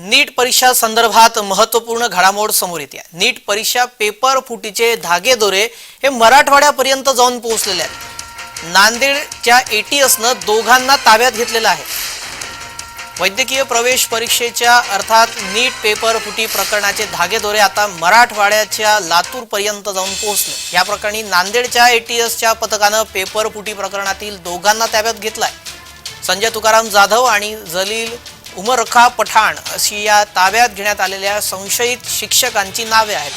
नीट परीक्षा संदर्भात महत्त्वपूर्ण घडामोड समोर येते. नीट परीक्षा पेपर फुटीचे धागेदोरे हे मराठवाड्यापर्यंत जाऊन पोहोचलेले आहेत. नांदेडच्या एटीएसनं दोघांना ताब्यात घेतलेलं आहे. वैद्यकीय प्रवेश परीक्षेच्या अर्थात नीट पेपर फुटी प्रकरणाचे धागेदोरे आता मराठवाड्याच्या लातूर पर्यंत जाऊन पोहोचले. या प्रकरणी नांदेडच्या एटीएसच्या पथकानं पेपर फुटी प्रकरणातील दोघांना ताब्यात घेतलाय. संजय तुकाराम जाधव आणि जलील उमरखा पठाण अशी या ताब्यात घेण्यात आलेल्या संशयित शिक्षकांची नावे आहेत.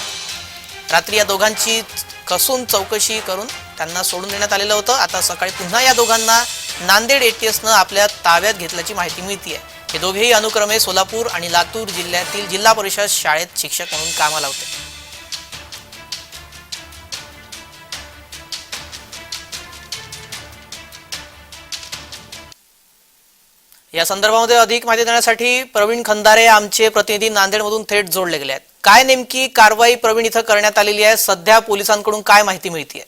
रात्री या दोघांची कसून चौकशी करून त्यांना सोडून देण्यात आलेलं होतं. आता सकाळी पुन्हा या दोघांना नांदेड एटीएसनं आपल्या ताब्यात घेतल्याची माहिती मिळते हे दोघेही अनुक्रमे सोलापूर आणि लातूर जिल्ह्यातील जिल्हा परिषद शाळेत शिक्षक म्हणून कामाला होते. या संदर्भामध्ये अधिक माहिती देण्यासाठी प्रवीण खंदारे आमचे प्रतिनिधी नांदेडमधून थेट जोडले गेले आहेत. काय नेमकी कारवाई प्रवीण इथं करण्यात आलेली आहे? सध्या पोलिसांकडून काय माहिती मिळते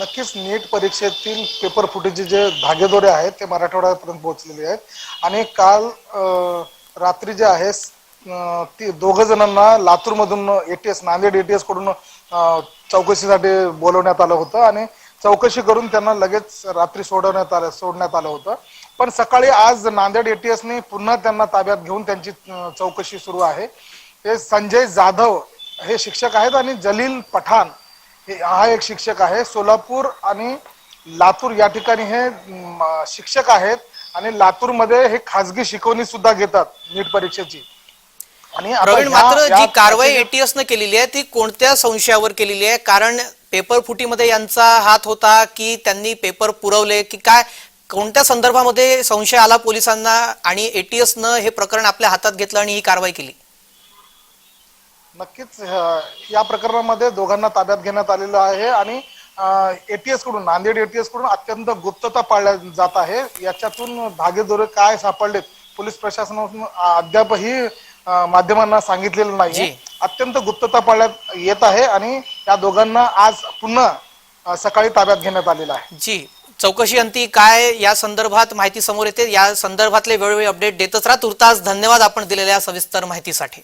नक्कीच नीट परीक्षेतील पेपर फुटेजचे जे धागेदोरे आहेत ते मराठवाड्यापर्यंत पोहोचलेले आहेत. आणि काल रात्री जे आहे ती दोघ जणांना लातूरमधून एटीएस नांदेड एटीएसकडून चौकशीसाठी बोलवण्यात आलं होतं. आणि चौकशी करून त्यांना लगेच रात्री सोडवण्यात आलं सोडण्यात आलं होतं. पण सकाळी आज नांदेड एटीएसने पुन्हा त्यांना ताब्यात घेऊन त्यांची चौकशी सुरू आहे. हे संजय जाधव हे शिक्षक आहेत आणि जलील पठाण हे हा एक शिक्षक आहे. सोलापूर आणि लातूर या ठिकाणी हे शिक्षक आहेत आणि लातूरमध्ये हे खाजगी शिकवणी सुद्धा घेतात नीट परीक्षेची. प्रवीण मात्र जी कारवाई परीक्षेचे- एटीएसनं केलेली आहे ती कोणत्या संशयावर केलेली आहे? कारण पेपर फुटीमध्ये यांचा हात होता की त्यांनी पेपर पुरवले की काय? कोणत्या संदर्भामध्ये संशय आला पोलिसांना आणि एटीएसनं हे प्रकरण आपल्या हातात घेतलं आणि ही कारवाई केली? नक्कीच या प्रकरणामध्ये दोघांना ताब्यात घेण्यात आलेलं आहे आणि एटीएसकडून नांदेड एटीएसकडून अत्यंत गुप्तता पाळल्या जात आहे. याच्यातून धागेदोरे काय सापडलेत? पोलीस प्रशासनातून अद्यापही माध्यमांना सांगितलेलं नाही जी. अत्यंत गुप्तता पाळण्यात येत आहे आणि या दोघांना आज पुन्हा सकाळी ताब्यात घेण्यात आलेलं आहे. जी. चौकशी अंती काय या संदर्भात माहिती समोर येते? या संदर्भातले वेळोवेळी अपडेट देतच राहा. तुर्तास धन्यवाद आपण दिलेल्या सविस्तर माहितीसाठी.